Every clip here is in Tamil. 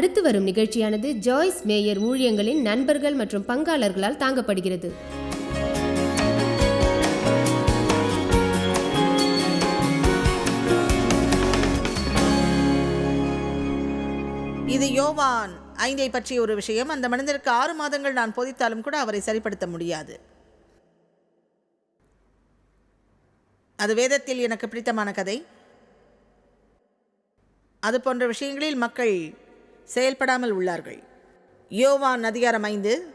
அடுத்து வரும் நிகழ்ச்சியானது ஜாய்ஸ் மேயர் ஊழியங்களின் நண்பர்கள் மற்றும் பங்காளர்களால் தாங்கப்படுகிறது. இது யோவான் ஐந்தை பற்றிய ஒரு விஷயம். அந்த மனிதருக்கு ஆறு மாதங்கள் நான் போதித்தாலும் கூட அவரை சரிப்படுத்த முடியாது. அது வேதத்தில் எனக்கு பிடித்தமான கதை. அது போன்ற விஷயங்களில் மக்கள் செயல்படாமல் உள்ளார்கள். யோவான் அதிகாரம் ஐந்து.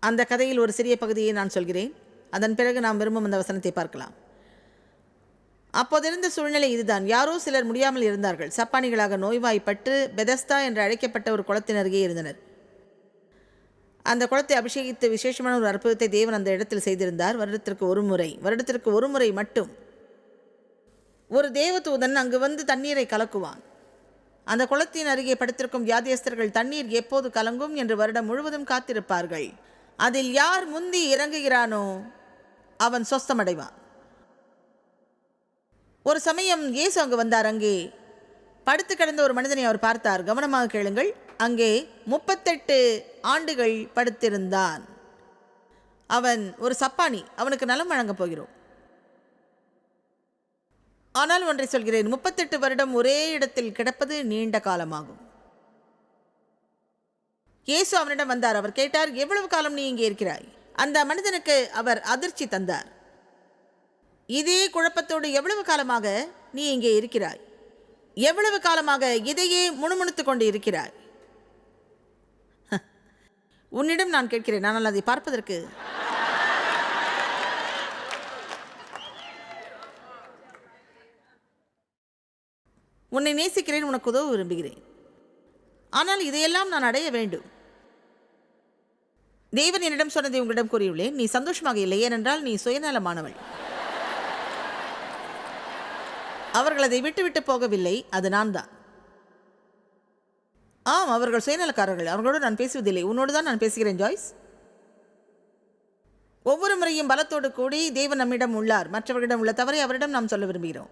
அந்த கதையில் ஒரு சிறிய பகுதியை நான் சொல்கிறேன். அதன் பிறகு நாம் விரும்பும் அந்த வசனத்தை பார்க்கலாம். அப்போதிருந்த சூழ்நிலை இதுதான். யாரோ சிலர் முடியாமல் இருந்தார்கள். சப்பானிகளாக நோய்வாய்ப்பட்டு பெதஸ்தா என்று அழைக்கப்பட்ட ஒரு குளத்தின் அருகே இருந்தனர். அந்த குளத்தை அபிஷேகித்து விசேஷமான ஒரு அற்புதத்தை தேவன் அந்த இடத்தில் செய்திருந்தார். வருடத்திற்கு ஒரு முறை. வருடத்திற்கு ஒரு முறை மட்டும். ஒரு தேவதூதன் அங்கு வந்து தண்ணீரை கலக்குவான். அந்த குளத்தின் அருகே படுத்திருக்கும் வியாதியஸ்தர்கள் தண்ணீர் எப்போது கலங்கும் என்று வருடம் முழுவதும் காத்திருப்பார்கள். அதில் யார் முந்தி இறங்குகிறானோ அவன் சொஸ்தமடைவான். ஒரு சமயம் இயேசு அங்கு வந்தார். அங்கே படுத்து கிடந்த ஒரு மனிதனை அவர் பார்த்தார். கவனமாக கேளுங்கள் அங்கே முப்பத்தெட்டு ஆண்டுகள் படுத்திருந்தான். அவன் ஒரு சப்பானி அவனுக்கு நலம் வழங்கப் போகிறோம். ஆனால் ஒன்றை சொல்கிறேன். முப்பத்தெட்டு வருடம் ஒரே இடத்தில் கிடப்பது நீண்ட காலமாகும். இயேசு அவனிடம் வந்தார். அவர் கேட்டார் எவ்வளவு காலம் நீ இங்கே இருக்கிறாய்? அந்த மனிதனுக்கு அவர் அதிர்ச்சி தந்தார். இதே குழப்பத்தோடு எவ்வளவு காலமாக நீ இங்கே இருக்கிறாய்? எவ்வளவு காலமாக இதையே முணுமுணுத்துக் கொண்டு இருக்கிறாய்? உன்னிடம் நான் கேட்கிறேன். ஆனால் அதை பார்ப்பதற்கு உன்னை நேசிக்கிறேன் உனக்கு உதவ விரும்புகிறேன். ஆனால் இதையெல்லாம் நான் அடைய வேண்டும். தேவன் என்னிடம் சொன்னதை உங்களிடம் கூறியுள்ளேன். நீ சந்தோஷமாக இல்லை ஏனென்றால் நீ சுயநலமானவள். அவர்கள் அதை விட்டுவிட்டு போகவில்லை அது நான் தான் ஆம் அவர்கள் சுயநலக்காரர்கள். அவர்களோடு நான் பேசுவதில்லை. உன்னோடு தான் நான் பேசுகிறேன் ஜாய்ஸ். ஒவ்வொரு முறையும் பலத்தோடு கூடி தேவன் நம்மிடம் உள்ளார். மற்றவர்களிடம் உள்ள தவறை அவரிடம் நாம் சொல்ல விரும்புகிறோம்.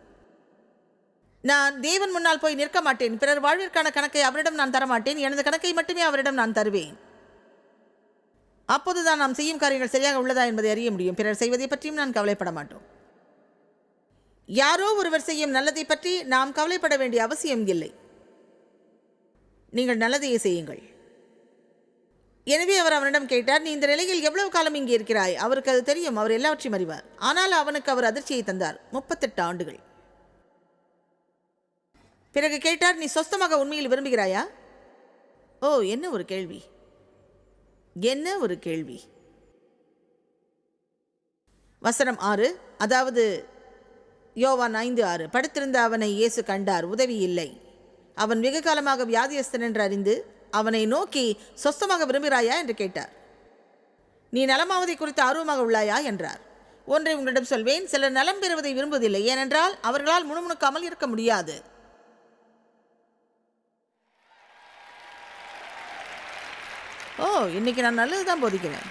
நான் தேவன் முன்னால் போய் நிற்க மாட்டேன். பிறர் வாழ்விற்கான கணக்கை அவரிடம் நான் தரமாட்டேன். எனது கணக்கை மட்டுமே அவரிடம் நான் தருவேன். அப்போதுதான் நாம் செய்யும் காரியங்கள் சரியாக உள்ளதா என்பதை அறிய முடியும். பிறர் செய்வதை பற்றியும் நான் கவலைப்பட மாட்டோம். யாரோ ஒருவர் செய்யும் நல்லதை பற்றி நாம் கவலைப்பட வேண்டிய அவசியம் இல்லை. நீங்கள் நல்லதையே செய்யுங்கள். எனவே அவர் அவனிடம் கேட்டார் நீ இந்த நிலையில் எவ்வளவு காலம் இங்கே இருக்கிறாய்? அவருக்கு அது தெரியும் அவர் எல்லாவற்றையும் அறிவார். ஆனால் அவனுக்கு அவர் அதிர்ச்சியை தந்தார். முப்பத்தெட்டு ஆண்டுகள். பிறகு கேட்டார் நீ சொஸ்தமாக உண்மையில் விரும்புகிறாயா? ஓ என்ன ஒரு கேள்வி? என்ன ஒரு கேள்வி? வசனம் ஆறு. அதாவது யோவான் ஐந்து ஆறு. படுத்திருந்த அவனை இயேசு கண்டார் உதவி இல்லை. அவன் வெகு காலமாக வியாதியஸ்தன் என்று அறிந்து அவனை நோக்கி சொஸ்தமாக விரும்புகிறாயா? என்று கேட்டார். நீ நலமாவதை குறித்து ஆர்வமாக உள்ளாயா? என்றார். ஒன்றை உங்களிடம் சொல்வேன் சிலர் நலம் பெறுவதை விரும்புவதில்லை. ஏனென்றால் அவர்களால் முணுமுணுக்காமல் இருக்க முடியாது. ஓ இன்னைக்கு நான் நல்லது தான் போதிக்கிறேன்.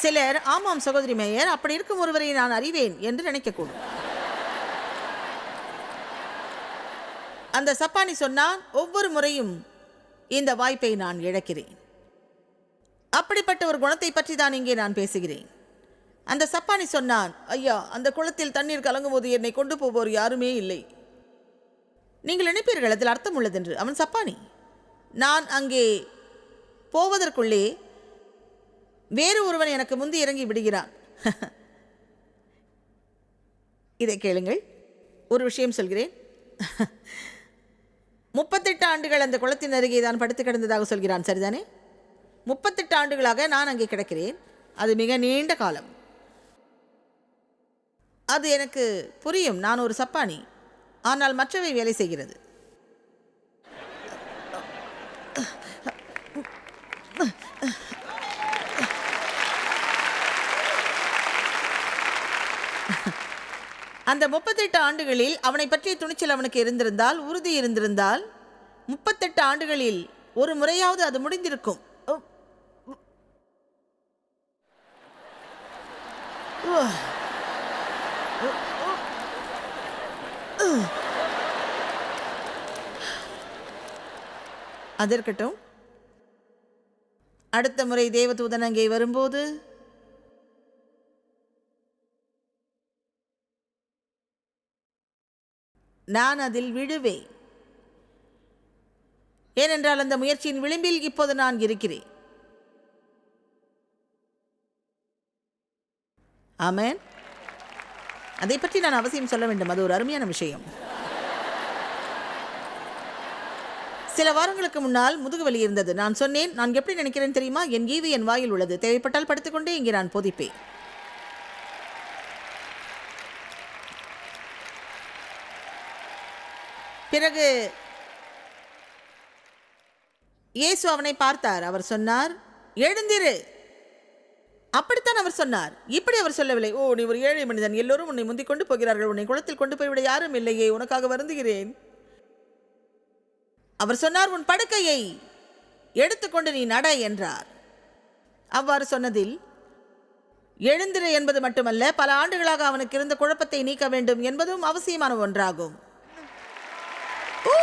சிலர் ஆமாம் சகோதரி மேயர் அப்படி இருக்கும் ஒருவரை நான் அறிவேன் என்று நினைக்கக்கூடும். அந்த சப்பானி சொன்னான் ஒவ்வொரு முறையும் இந்த வாய்ப்பை நான் இழக்கிறேன். அப்படிப்பட்ட ஒரு குணத்தை பற்றி தான் இங்கே நான் பேசுகிறேன். அந்த சப்பானி சொன்னான் ஐயா அந்த குளத்தில் தண்ணீர் கலங்கும் போது என்னை கொண்டு போவோர் யாருமே இல்லை. நீங்கள் நினைப்பீர்கள் அதில் அர்த்தம் உள்ளதென்று? அவன் சப்பானி. நான் அங்கே போவதற்குள்ளே வேறு ஒருவன் எனக்கு முந்தி இறங்கி விடுகிறான். இதை கேளுங்கள். ஒரு விஷயம் சொல்கிறேன். முப்பத்தெட்டு ஆண்டுகள் அந்த குளத்தின் அருகே தான் படுத்து கிடந்ததாக சொல்கிறான் சரிதானே? முப்பத்தெட்டு ஆண்டுகளாக நான் அங்கே கிடக்கிறேன். அது மிக நீண்ட காலம். அது எனக்கு புரியும். நான் ஒரு சப்பானி. ஆனால் மற்றவை வேலை செய்கிறது. அந்த முப்பத்தெட்டு ஆண்டுகளில் அவனை பற்றிய துணிச்சல் அவனுக்கு இருந்திருந்தால் உறுதி இருந்திருந்தால் முப்பத்தெட்டு ஆண்டுகளில் ஒரு முறையாவது அது முடிந்திருக்கும். உ, அது இருக்கட்டும் அடுத்த முறை தேவதூதன் அங்கே வரும்போது நான் அதில் விழுவேன். ஏனென்றால் அந்த முயற்சியின் விளிம்பில் இப்போது நான் இருக்கிறேன். ஆமேன். அதை பற்றி நான் அவசியம் சொல்ல வேண்டும். அது ஒரு அருமையான விஷயம். சில வாரங்களுக்கு முன்னால் முதுகு வலி இருந்தது. நான் சொன்னேன் நான் எப்படி நினைக்கிறேன் தெரியுமா? என் ஈவு என் வாயில் உள்ளது. தேவைப்பட்டால் படுத்துக்கொண்டே இங்கே நான் போதிப்பேன். பிறகு இயேசு அவனை பார்த்தார். அவர் சொன்னார் எழுந்திரு. அப்படித்தான் அவர் சொன்னார். இப்படி அவர் சொல்லவில்லை. ஓ நீ ஒரு ஏழை மனிதன். எல்லோரும் உன்னை முந்திக் கொண்டு போகிறார்கள். உன்னை குளத்தில் கொண்டு போய்விட யாரும் இல்லையே. உனக்காக வருந்துகிறேன். அவர் சொன்னார் உன் படுக்கையை எடுத்துக்கொண்டு நீ நட என்றார். அவ்வாறு சொன்னதில் எழுந்திரு என்பது மட்டுமல்ல பல ஆண்டுகளாக அவனுக்கு இருந்த குழப்பத்தை நீக்க வேண்டும் என்பதும் அவசியமான ஒன்றாகும். ஊ!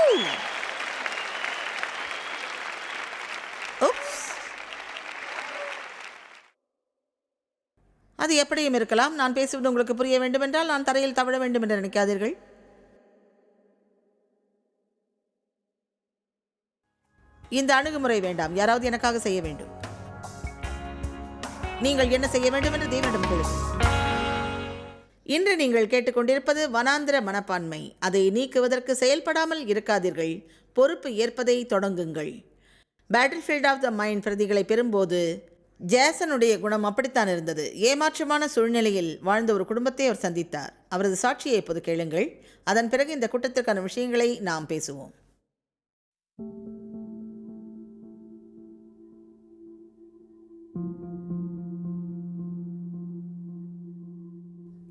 அது எப்படியும் இருக்கலாம். நான் பேசுவது உங்களுக்கு புரிய வேண்டுமென்றால் நான் தரையில் தவிழ வேண்டும் என்று நினைக்காதீர்கள். இந்த அணுகுமுறை வேண்டாம். யாராவது எனக்காக செய்ய வேண்டும். நீங்கள் என்ன செய்ய வேண்டும் என்று தேவனிடம் கேளுங்கள். இன்று நீங்கள் கேட்டுக்கொண்டிருப்பது வனாந்திர மனப்பான்மை. அதை நீக்குவதற்கு செயல்படாமல் இருக்காதீர்கள். பொறுப்பு ஏற்பதை தொடங்குங்கள். Battle field of the mind பிரதிகளை பெறும்போது ஜேசனுடைய குணம் அப்படித்தான் இருந்தது. ஏமாற்றமான சூழ்நிலையில் வாழ்ந்த ஒரு குடும்பத்தை அவர் சந்தித்தார். அவரது சாட்சியை இப்போது கேளுங்கள். அதன் பிறகு இந்த கூட்டத்திற்கான விஷயங்களை நாம் பேசுவோம்.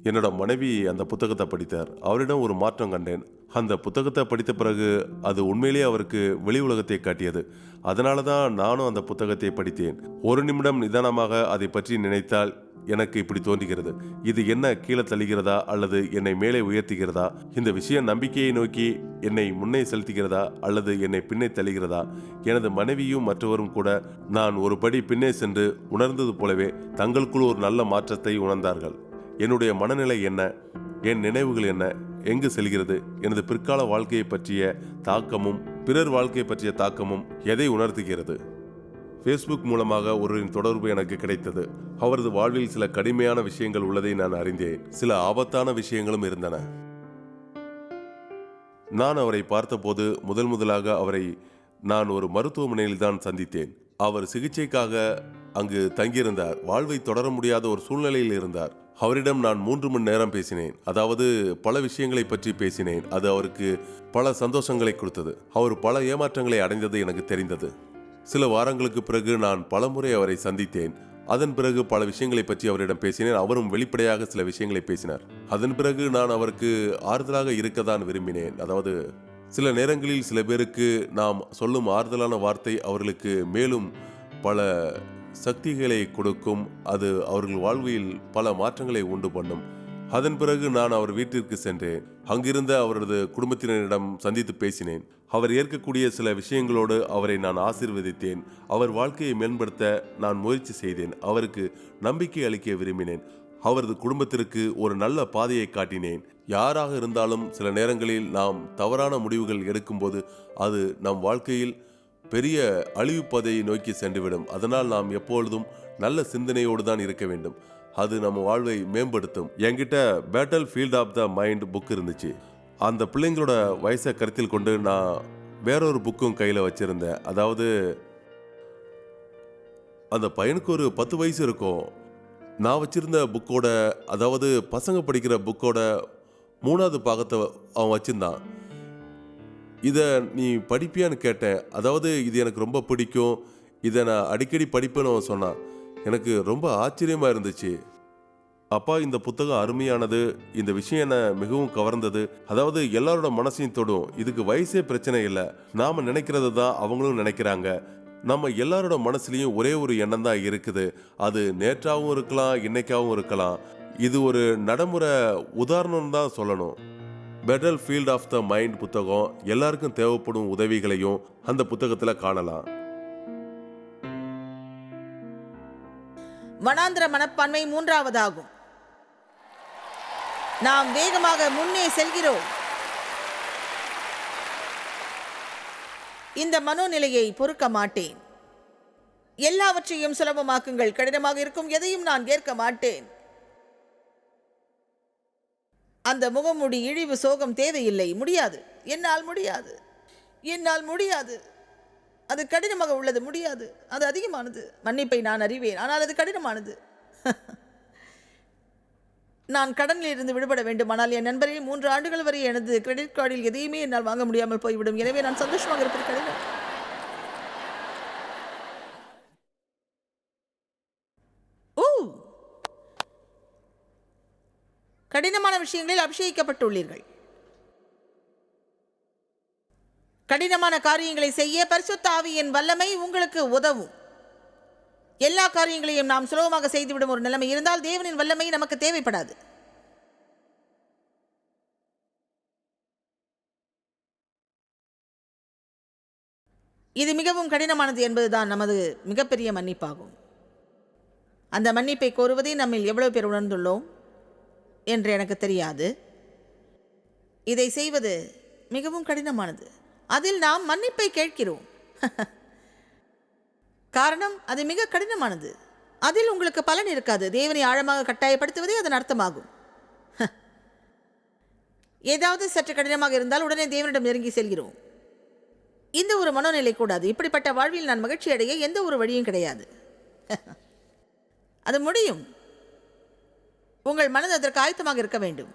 என்னோட மனைவி அந்த புத்தகத்தை படித்தார். அவரிடம் ஒரு மாற்றம் கண்டேன். அந்த புத்தகத்தை படித்த பிறகு அது உண்மையிலேயே அவருக்கு வெளி உலகத்தை காட்டியது. அதனால தான் நானும் அந்த புத்தகத்தை படித்தேன். ஒரு நிமிடம் நிதானமாக அதை பற்றி நினைத்தால் எனக்கு இப்படி தோன்றுகிறது. இது என்ன கீழே தள்ளுகிறதா அல்லது என்னை மேலே உயர்த்துகிறதா? இந்த விஷயம் நம்பிக்கையை நோக்கி என்னை முன்னே செலுத்துகிறதா அல்லது என்னை பின்னே தள்ளுகிறதா? எனது மனைவியும் மற்றவரும் கூட நான் ஒரு படி பின்னே சென்று உணர்ந்தது போலவே தங்களுக்குள் ஒரு நல்ல மாற்றத்தை உணர்ந்தார்கள். என்னுடைய மனநிலை என்ன? என் நினைவுகள் என்ன? எங்கு செல்கிறது? எனது பிற்கால வாழ்க்கையை பற்றிய தாக்கமும் பிறர் வாழ்க்கையை பற்றிய தாக்கமும் எதை உணர்த்துகிறது? ஃபேஸ்புக் மூலமாக ஒருவரின் தொடர்பு எனக்கு கிடைத்தது. அவரது வாழ்வில் சில கடுமையான விஷயங்கள் உள்ளதை நான் அறிந்தேன். சில ஆபத்தான விஷயங்களும் இருந்தன. நான் அவரை பார்த்தபோது முதல் முதலாக அவரை நான் ஒரு மருத்துவமனையில் தான் சந்தித்தேன். அவர் சிகிச்சைக்காக அங்கு தங்கியிருந்தார். வாழ்வை தொடர முடியாத ஒரு சூழ்நிலையில் இருந்தார். அவரிடம் நான் மூன்று மணி நேரம் பேசினேன். அதாவது பல விஷயங்களை பற்றி பேசினேன். அது அவருக்கு பல சந்தோஷங்களை கொடுத்தது. அவர் பல ஏமாற்றங்களை அடைந்தது எனக்கு தெரிந்தது. சில வாரங்களுக்கு பிறகு நான் பலமுறை அவரை சந்தித்தேன். அதன் பிறகு பல விஷயங்களை பற்றி அவரிடம் பேசினேன். அவரும் வெளிப்படையாக சில விஷயங்களை பேசினார். அதன் பிறகு நான் அவருக்கு ஆறுதலாக இருக்கத்தான் விரும்பினேன். அதாவது சில நேரங்களில் சில பேருக்கு நாம் சொல்லும் ஆறுதலான வார்த்தை அவர்களுக்கு மேலும் பல சக்திகளை கொடுக்கும் அது அவர்கள் வாழ்வில் பல மாற்றங்களை உண்டு பண்ணும். அதன் பிறகு நான் அவர் வீட்டிற்கு சென்றேன். அங்கிருந்த அவரது குடும்பத்தினரிடம் சந்தித்து பேசினேன். அவர் ஏற்கக்கூடிய சில விஷயங்களோடு அவரை நான் ஆசிர்வதித்தேன். அவர் வாழ்க்கையை மேம்படுத்த நான் முயற்சி செய்தேன். அவருக்கு நம்பிக்கை அளிக்க விரும்பினேன். அவரது குடும்பத்திற்கு ஒரு நல்ல பாதையை காட்டினேன். யாராக இருந்தாலும் சில நேரங்களில் நாம் தவறான முடிவுகள் எடுக்கும்போது அது நம் வாழ்க்கையில் பெரிய அழிவு பாதையை நோக்கி சென்றுவிடும். அதனால் நாம் எப்பொழுதும் நல்ல சிந்தனையோடு தான் இருக்க வேண்டும். அது நம்ம வாழ்வை மேம்படுத்தும். என்கிட்ட battlefield of the mind book இருந்துச்சு. அந்த பிள்ளைங்களோட வயசை கருத்தில் கொண்டு நான் வேறொரு புக்கும் கையில் வச்சுருந்தேன். அதாவது அந்த பையனுக்கு ஒரு பத்து வயசு இருக்கும். நான் வச்சுருந்த புக்கோட அதாவது பசங்க படிக்கிற புக்கோட மூணாவது பாகத்தை அவன் வச்சுருந்தான். இதை நீ படிப்பியான்னு கேட்டேன். அதாவது இது எனக்கு ரொம்ப பிடிக்கும். இதை நான் அடிக்கடி படிப்பேன்னு அவன் சொன்னான். எனக்கு ரொம்ப ஆச்சரியமாக இருந்துச்சு. அப்பா இந்த புத்தகம் அருமையானது. இந்த விஷயம் என்ன மிகவும் கவர்ந்தது. அதாவது எல்லாரோட மனசையும் தொடும். இதுக்கு வயசே பிரச்சனை இல்லை. நாம் நினைக்கிறது தான் அவங்களும் நினைக்கிறாங்க. நம்ம எல்லாரோட மனசுலேயும் ஒரே ஒரு எண்ணம் தான் இருக்குது. அது நேற்றாகவும் இருக்கலாம் இன்னைக்காகவும் இருக்கலாம். இது ஒரு நடைமுறை உதாரணம் தான் சொல்லணும். Petal field of the mind புத்தகம் எல்லாருக்கும் தேவைப்படும் உதவிகளையும் அந்த புத்தகத்தில் காணலாம். வனாந்திர மனப்பான்மை மூன்றாவதாகும். நாம் வேகமாக முன்னே செல்கிறோம். இந்த மனோநிலையை பொறுக்க மாட்டேன். எல்லாவற்றையும் சுலபமாக்குங்கள். கடினமாக இருக்கும் எதையும் நான் ஏற்க மாட்டேன். அந்த முகமுடி இழிவு சோகம் தேவையில்லை. முடியாது. என்னால் முடியாது. என்னால் முடியாது. அது கடினமாக உள்ளது. முடியாது. அது அதிகமானது. மன்னிப்பை நான் அறிவேன். ஆனால் அது கடினமானது. நான் கடனில் இருந்து விடுபட வேண்டும் ஆனால் என் நண்பரே மூன்று ஆண்டுகள் வரை எனது கிரெடிட் கார்டில் எதையுமே என்னால் வாங்க முடியாமல் போய்விடும். எனவே நான் சந்தோஷமாக இருப்பது கடினம் ஓ கடினமான விஷயங்களில் அபிஷேகிக்கப்பட்டுள்ளீர்கள். கடினமான காரியங்களை செய்ய பரிசுத்த ஆவியின் வல்லமை உங்களுக்கு உதவும். எல்லா காரியங்களையும் நாம் சுலபமாக செய்துவிடும் ஒரு நிலைமை இருந்தால் தேவனின் வல்லமை நமக்கு தேவைப்படாது. இது மிகவும் கடினமானது என்பதுதான் நமது மிகப்பெரிய மன்னிப்பாகும். அந்த மன்னிப்பை கோருவதை நம்மில் எவ்வளவு பேர் உணர்ந்துள்ளோம்? என்று எனக்கு தெரியாது. இதை செய்வது மிகவும் கடினமானது. அதில் நாம் மன்னிப்பை கேட்கிறோம். காரணம் அது மிக கடினமானது. அதில் உங்களுக்கு பலன் இருக்காது. தேவனை ஆழமாக கட்டாயப்படுத்துவதே அதன் அர்த்தமாகும். ஏதாவது சற்று கடினமாக இருந்தால் உடனே தேவனிடம் நெருங்கி செல்கிறோம். இந்த ஒரு மனோநிலை கூடாது. இப்படிப்பட்ட வாழ்வில் நான் மகிழ்ச்சி அடைய எந்த ஒரு வழியும் கிடையாது. அது முடியும். உங்கள் மனது அதற்கு ஆயத்தமாக இருக்க வேண்டும்.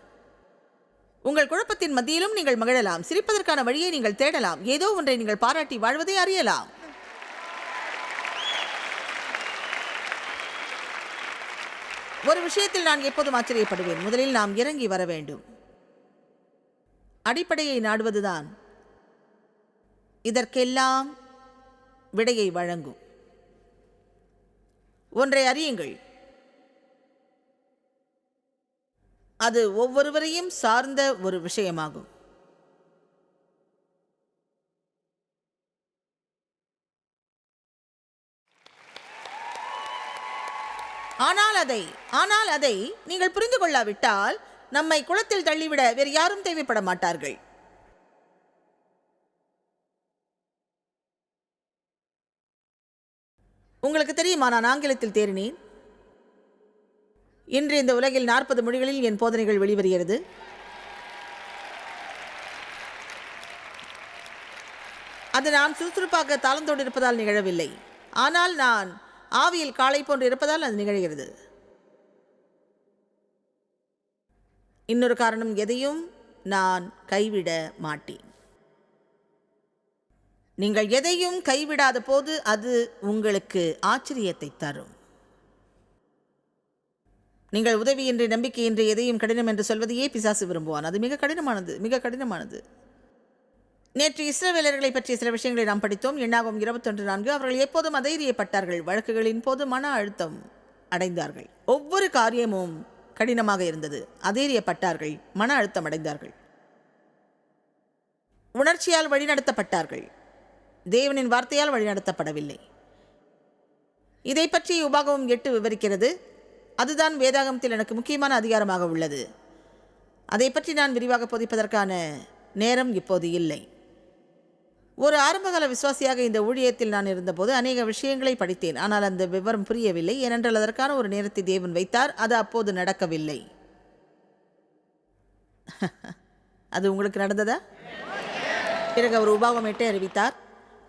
உங்கள் குழப்பத்தின் மத்தியிலும் நீங்கள் மகிழலாம். சிரிப்பதற்கான வழியை நீங்கள் தேடலாம். ஏதோ ஒன்றை நீங்கள் பாராட்டி வாழ்வதை அறியலாம். ஒரு விஷயத்தில் நான் எப்போதும் ஆச்சரியப்படுவேன். முதலில் நாம் இறங்கி வர வேண்டும். அடிப்படையை நாடுவதுதான். இதற்கெல்லாம் விடையை வழங்கும். ஒன்றை அறியுங்கள். அது ஒவ்வொருவரையும் சார்ந்த ஒரு விஷயமாகும். ஆனால் அதை ஆனால் அதை நீங்கள் புரிந்து கொள்ளாவிட்டால் நம்மை குளத்தில் தள்ளிவிட வேறு யாரும் தேவைப்பட மாட்டார்கள். உங்களுக்கு தெரியுமா நான் ஆங்கிலத்தில் தேறினேன்? இன்று இந்த உலகில் நாற்பது மொழிகளில் என் போதனைகள் வெளிவருகிறது. அது நான் சுறுசுறுப்பாக தாளந்தோடு இருப்பதால் நிகழவில்லை. ஆனால் நான் ஆவியில் காளை போன்று இருப்பதால் அது நிகழ்கிறது. இன்னொரு காரணம் எதையும் நான் கைவிட மாட்டேன். நீங்கள் எதையும் கைவிடாத போது அது உங்களுக்கு ஆச்சரியத்தை தரும். நீங்கள் உதவியின்றி நம்பிக்கையின்றி எதையும் கடினம் என்று சொல்வதையே பிசாசு விரும்புவான். அது மிக கடினமானது மிக கடினமானது. நேற்று இஸ்ரவேலர்களை பற்றிய சில விஷயங்களை நாம் படித்தோம். எண்ணாகும் இருபத்தொன்று நான்கு அவர்கள் எப்போதும் அதைரியப்பட்டார்கள் வழக்குகளின் போது மன அழுத்தம் அடைந்தார்கள். ஒவ்வொரு காரியமும் கடினமாக இருந்தது. அதேரியப்பட்டார்கள் மன அழுத்தம் அடைந்தார்கள். உணர்ச்சியால் வழிநடத்தப்பட்டார்கள். தேவனின் வார்த்தையால் வழிநடத்தப்படவில்லை. இதை பற்றி உபாகமும் எட்டு விவரிக்கிறது. அதுதான் வேதாகமத்தில் எனக்கு முக்கியமான அதிகாரமாக உள்ளது. அதை பற்றி நான் விரிவாக போதிப்பதற்கான நேரம் இப்போது இல்லை. ஒரு ஆரம்பகால விசுவாசியாக இந்த ஊழியத்தில் நான் இருந்தபோது அநேக விஷயங்களை படித்தேன். ஆனால் அந்த விவரம் புரியவில்லை. ஏனென்றால் அதற்கான ஒரு நேரத்தை தேவன் வைத்தார். அது அப்போது நடக்கவில்லை. அது உங்களுக்கு நடந்ததா? பிறகு அவர் உபாவம் அறிவித்தார்.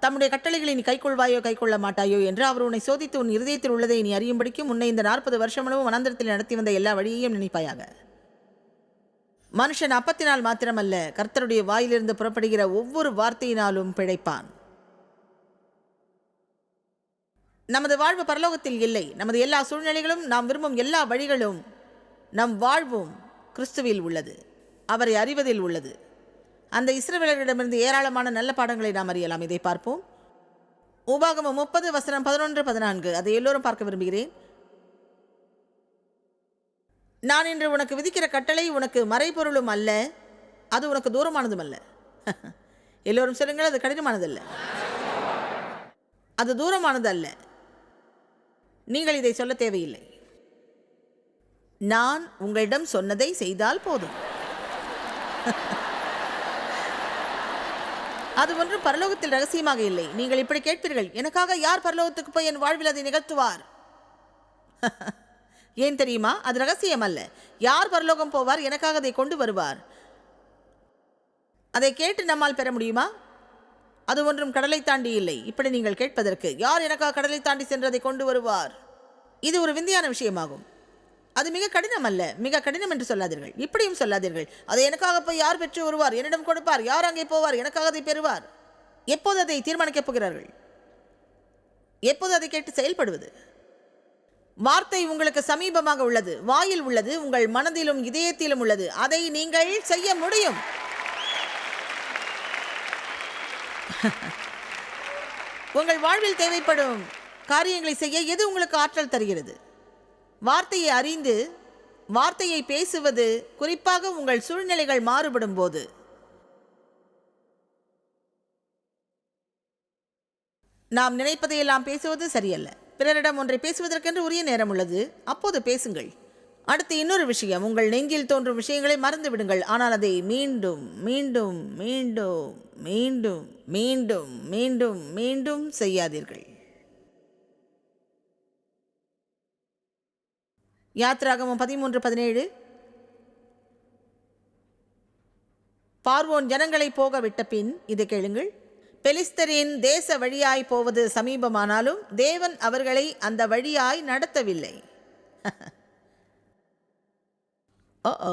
தம்முடைய கட்டளைகளை நீ கைக்கொள்வாயோ கைக்கொள்ள மாட்டாயோ என்று அவர் உன்னை சோதித்து உன் இருதயத்தில் உள்ளதை நீ அறியும்படிக்கும் உன்னை இந்த நாற்பது வருஷமளவும் வனாந்திரத்தில் நடத்தி வந்த எல்லா வழியையும் நினைப்பாயாக. மனுஷன் அப்பத்தினால் மாத்திரமல்ல கர்த்தருடைய வாயிலிருந்து புறப்படுகிற ஒவ்வொரு வார்த்தையினாலும் பிழைப்பான். நமது வாழ்வு பரலோகத்தில் இல்லை. நமது எல்லா சூழ்நிலைகளும் நாம் விரும்பும் எல்லா வழிகளும் நம் வாழ்வும் கிறிஸ்துவில் உள்ளது. அவரை அறிவதில் உள்ளது. அந்த இஸ்ரவேலரிடமிருந்து ஏராளமான நல்ல பாடங்களை நாம் அறியலாம். இதை பார்ப்போம். உபாகமம் முப்பது வசனம் பதினொன்று பதினான்கு. அதை எல்லோரும் பார்க்க விரும்புகிறேன். நான் இன்று உனக்கு விதிக்கிற கட்டளை உனக்கு மறைபொருளும் அல்ல அது உனக்கு தூரமானதும் அல்ல. எல்லோரும் சொல்லுங்கள் அது கடினமானதல்ல. அது தூரமானது அல்ல. நீங்கள் இதை சொல்ல தேவையில்லை. நான் உங்களிடம் சொன்னதை செய்தால் போதும். அது ஒன்றும் பரலோகத்தில் ரகசியமாக இல்லை. நீங்கள் இப்படி கேட்பீர்கள் எனக்காக யார் பரலோகத்துக்கு போய் என் வாழ்வில் அதை நிகழ்த்துவார்? ஏன் தெரியுமா? அது ரகசியம் அல்ல யார் பரலோகம் போவார் எனக்காக அதை கொண்டு வருவார். அதை கேட்டு நம்மால் பெற முடியுமா? அது ஒன்றும் கடலை தாண்டி இல்லை. இப்படி நீங்கள் கேட்பதற்கு யார் எனக்காக கடலை தாண்டி சென்று அதை கொண்டு வருவார்? இது ஒரு விந்தையான விஷயமாகும். அது மிக கடினம் அல்ல மிக கடினம் என்று சொல்லாதீர்கள். இப்படியும் சொல்லாதீர்கள். அதை எனக்காக போய் யார் பெற்று வருவார்? என்னிடம் கொடுப்பார். யார் அங்கே போவார்? எனக்காக அதை பெறுவார். எப்போது அதை தீர்மானிக்கப் போகிறார்கள்? எப்போது அதை கேட்டு செயல்படுவது? வார்த்தை உங்களுக்கு சமீபமாக உள்ளது. வாயில் உள்ளது. உங்கள் மனதிலும் இதயத்திலும் உள்ளது. அதை நீங்கள் செய்ய முடியும். உங்கள் வாழ்வில் தேவைப்படும் காரியங்களை செய்ய எது உங்களுக்கு ஆற்றல் தருகிறது? வார்த்தையை அறிந்து வார்த்தையை பேசுவது குறிப்பாக உங்கள் சூழ்நிலைகள் மாறுபடும் போது நாம் நினைப்பதையெல்லாம் பேசுவது சரியல்ல. பிறரிடம் ஒன்றை பேசுவதற்கென்று உரிய நேரம் உள்ளது. அப்போது பேசுங்கள். அடுத்து இன்னொரு விஷயம். உங்கள் நெஞ்சில் தோன்றும் விஷயங்களை மறந்து விடுங்கள். ஆனால் அதை மீண்டும் மீண்டும் மீண்டும் மீண்டும் மீண்டும் மீண்டும் மீண்டும் செய்யாதீர்கள். யாத்ராகமம் பதிமூன்று பதினேழு. பார்வோன் ஜனங்களை போக விட்ட பின் இது கேளுங்கள். பெலிஸ்தரின் தேச வழியாய் போவது சமீபமானாலும் தேவன் அவர்களை அந்த வழியாய் நடத்தவில்லை. ஓ ஓ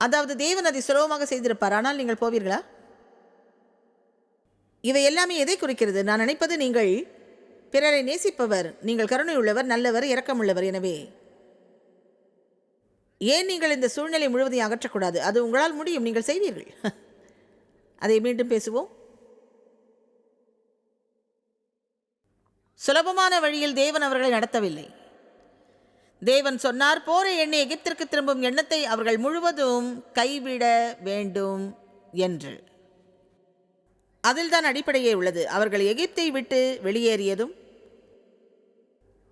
அதாவது தேவன் அதை சுலபமாக செய்திருப்பார். ஆனால் நீங்கள் போவீர்களா? இவை எல்லாமே எதை குறிக்கிறது? நான் நினைப்பது நீங்கள் பிறரை நேசிப்பவர் நீங்கள் கருணை உள்ளவர் நல்லவர் இரக்கமுள்ளவர் எனவே. ஏன் நீங்கள் இந்த சூழ்நிலை முழுவதையும் அகற்றக்கூடாது? அது உங்களால் முடியும் நீங்கள் செய்வீர்கள். அதை மீண்டும் பேசுவோம். சுலபமான வழியில் தேவன் அவர்களை நடத்தவில்லை. தேவன் சொன்னார் போரை எண்ணி எகிப்திற்கு திரும்பும் எண்ணத்தை அவர்கள் முழுவதும் கைவிட வேண்டும் என்று. அதில்தான் அடிப்படையே உள்ளது. அவர்கள் எகிப்தை விட்டு வெளியேறியதும்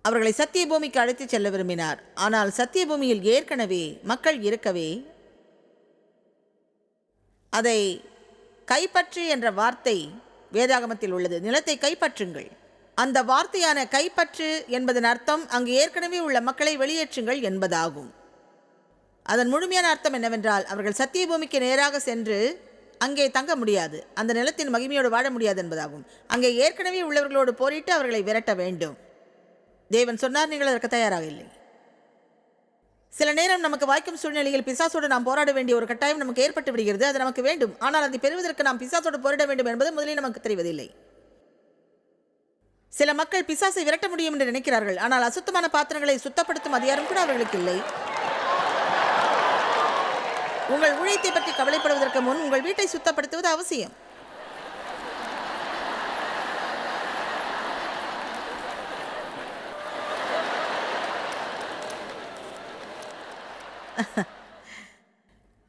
அவர்களை சத்தியபூமிக்கு அழைத்துச் செல்ல விரும்பினார். ஆனால் சத்தியபூமியில் ஏற்கனவே மக்கள் இருக்கவே அதை கைப்பற்று என்ற வார்த்தை வேதாகமத்தில் உள்ளது. நிலத்தை கைப்பற்றுங்கள். அந்த வார்த்தையான கைப்பற்று என்பதன் அர்த்தம் அங்கு ஏற்கனவே உள்ள மக்களை வெளியேற்றுங்கள் என்பதாகும். அதன் முழுமையான அர்த்தம் என்னவென்றால் அவர்கள் சத்தியபூமிக்கு நேராக சென்று அங்கே தங்க முடியாது. அந்த நிலத்தின் மகிமையோடு வாழ முடியாது என்பதாகும். அங்கே ஏற்கனவே உள்ளவர்களோடு போரிட்டு அவர்களை விரட்ட வேண்டும். தேவன் சொன்னார் நீங்கள் அதற்கு தயாராக இல்லை சில நேரம் நமக்கு வாய்க்கும் சூழ்நிலையில் பிசாசோடு நாம் போராட வேண்டிய ஒரு கட்டாயம் நமக்கு ஏற்பட்டு விடுகிறது அது நமக்கு வேண்டும். ஆனால் அதை பெறுவதற்கு நாம் பிசாசோடு போரிட வேண்டும் என்பது முதலில் நமக்கு தெரிவதில்லை. சில மக்கள் பிசாசை விரட்ட முடியும் என்று நினைக்கிறார்கள். ஆனால் அசுத்தமான பாத்திரங்களை சுத்தப்படுத்தும் அதிகாரம் கூட அவர்களுக்கு இல்லை. உங்கள் ஊழியத்தை பற்றி கவலைப்படுவதற்கு முன் உங்கள் வீட்டை சுத்தப்படுத்துவது அவசியம்.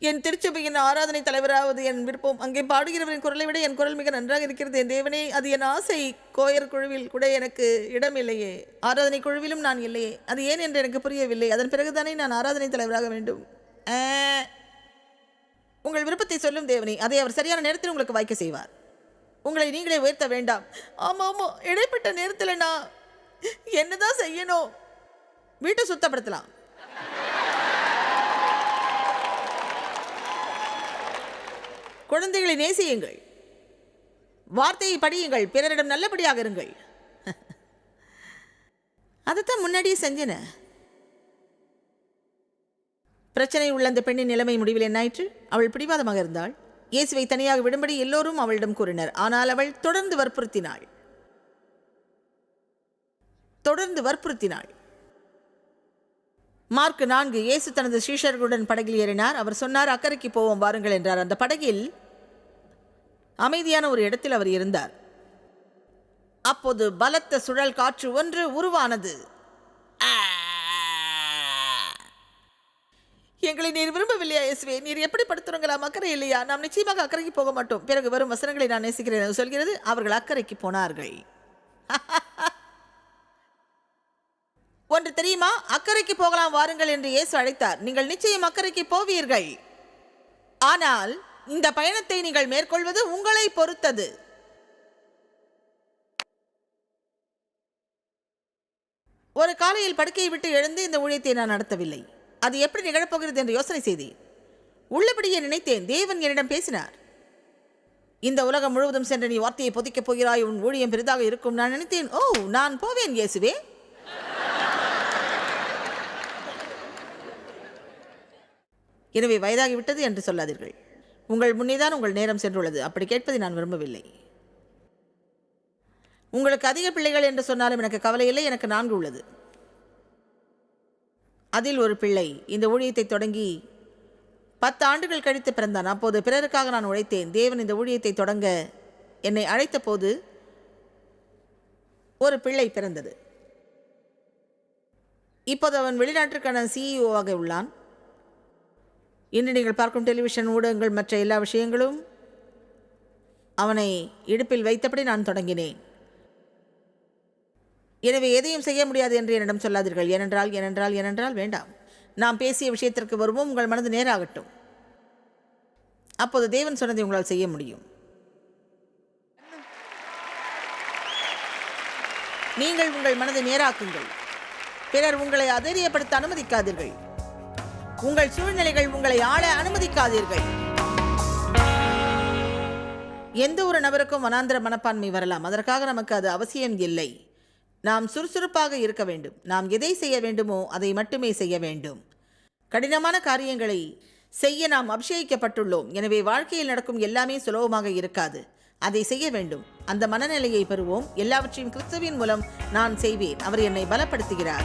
என் திருச்சபையின் ஆராதனை தலைவராவது என் விருப்பம். அங்கே பாடுகிறவரின் குரலை விட என் குரல் மிக நன்றாக இருக்கிறது. என் தேவனே அது என் ஆசை. கோயர் குழுவில் கூட எனக்கு இடம் இல்லையே. ஆராதனை குழுவிலும் நான் இல்லையே. அது ஏன் என்று எனக்கு புரியவில்லை. அதன் பிறகுதானே நான் ஆராதனை தலைவராக வேண்டும். உங்கள் விருப்பத்தை சொல்லும் தேவனே அதை அவர் சரியான நேரத்தில் உங்களுக்கு வாய்க்க செய்வார். உங்களை நீங்களே உயர்த்த வேண்டாம். ஆமாம் ஆமாம் இடைப்பட்ட நேரத்தில் நான் என்னதான் செய்யணும்? வீட்டை சுத்தப்படுத்தலாம். குழந்தைகளை நேசியுங்கள். வார்த்தையை படியுங்கள். பிறரிடம் நல்லபடியாக இருங்கள். அதைத்தான் முன்னாடியே செஞ்சன. பிரச்சனை உள்ள அந்த பெண்ணின் நிலைமை முடிவில் என்னாயிற்று அவள் பிடிவாதமாக இருந்தாள். இயேசுவை தனியாக விடும்படி எல்லோரும் அவளிடம் கூறினர். ஆனால் அவள் தொடர்ந்து வற்புறுத்தினாள். தொடர்ந்து வற்புறுத்தினாள். மார்க் நான்கு இயேசு தனது சீஷர்களுடன் படகில் ஏறினார். அவர் சொன்னார் அக்கறைக்கு போவோம் வாருங்கள் என்றார். அந்த படகில் அமைதியான ஒரு இடத்தில் அவர் இருந்தார். அப்போது பலத்த சுழல் காற்று ஒன்று உருவானது. எங்களை நீர் விரும்பவில்லையா இயேசுவே? நீர் எப்படி படுத்துறங்களா அக்கறை இல்லையா? நாம் நிச்சயமாக அக்கறைக்கு போக மாட்டோம். பிறகு வரும் வசனங்களை நான் நேசிக்கிறேன் சொல்கிறது. அவர்கள் அக்கறைக்கு போனார்கள். ஒன்று தெரியுமா? அக்கறைக்கு போகலாம் வாருங்கள் என்று இயேசு அழைத்தார். நீங்கள் நிச்சயம் அக்கறைக்கு போவீர்கள். ஆனால் இந்த பயணத்தை நீங்கள் மேற்கொள்வது உங்களை பொறுத்தது. ஒரு காலையில் படுக்கையை விட்டு எழுந்து இந்த ஊழியத்தை நான் நடத்தவில்லை. அது எப்படி நிகழப்போகிறது என்று யோசனை செய்தேன். உள்ளபடியே நினைத்தேன் தேவன் என்னிடம் பேசினார். இந்த உலகம் முழுவதும் சென்று நீ வார்த்தையை பொதிக்கப் போகிறாய் உன் ஊழியம் பெரிதாக இருக்கும். நான் நினைத்தேன் ஓ நான் போவேன் இயேசுவே. எனவே வயதாகிவிட்டது என்று சொல்லாதீர்கள். உங்கள் முன்னேதான் உங்கள் நேரம் சென்றுள்ளது. அப்படி கேட்பதை நான் விரும்பவில்லை. உங்களுக்கு அதிக பிள்ளைகள் என்று சொன்னாலும் எனக்கு கவலை இல்லை. எனக்கு நான்கு உள்ளது. அதில் ஒரு பிள்ளை. இந்த ஊழியத்தை தொடங்கி பத்து ஆண்டுகள் கழித்து பிறந்தான். அப்போது பிறருக்காக நான் உழைத்தேன். தேவன் இந்த ஊழியத்தை தொடங்க என்னை அழைத்த போது ஒரு பிள்ளை பிறந்தது. இப்போது அவன் வெளிநாட்டிற்கான சிஇஓவாக உள்ளான். இன்று நீங்கள் பார்க்கும் டெலிவிஷன் ஊடகங்கள் மற்ற எல்லா விஷயங்களும் அவனை இடுப்பில் வைத்தபடி நான் தொடங்கினேன். எனவே எதையும் செய்ய முடியாது என்று என்னிடம் சொல்லாதீர்கள். ஏனென்றால் ஏனென்றால் ஏனென்றால் வேண்டாம். நாம் பேசிய விஷயத்திற்கு வருவோம். உங்கள் மனது நேராகட்டும். அப்போது தேவன் சொன்னதை உங்களால் செய்ய முடியும். நீங்கள் உங்கள் மனதை நேராக்குங்கள். பிறர் உங்களை அதைரியப்படுத்த அனுமதிக்காதீர்கள். உங்கள் சூழ்நிலைகள் உங்களை ஆள அனுமதிக்காதீர்கள். எந்த ஒரு நபருக்கும் வனாந்திர மனப்பான்மை வரலாம். அதற்காக நமக்கு அது அவசியம் இல்லை. நாம் சுறுசுறுப்பாக இருக்க வேண்டும். நாம் எதை செய்ய வேண்டுமோ அதை மட்டுமே செய்ய வேண்டும். கடினமான காரியங்களை செய்ய நாம் அபிஷேகிக்கப்பட்டுள்ளோம். எனவே வாழ்க்கையில் நடக்கும் எல்லாமே சுலபமாக இருக்காது. அதை செய்ய வேண்டும். அந்த மனநிலையை பெறுவோம். எல்லாவற்றையும் கிறிஸ்துவின் மூலம் நான் செய்வேன். அவர் என்னை பலப்படுத்துகிறார்.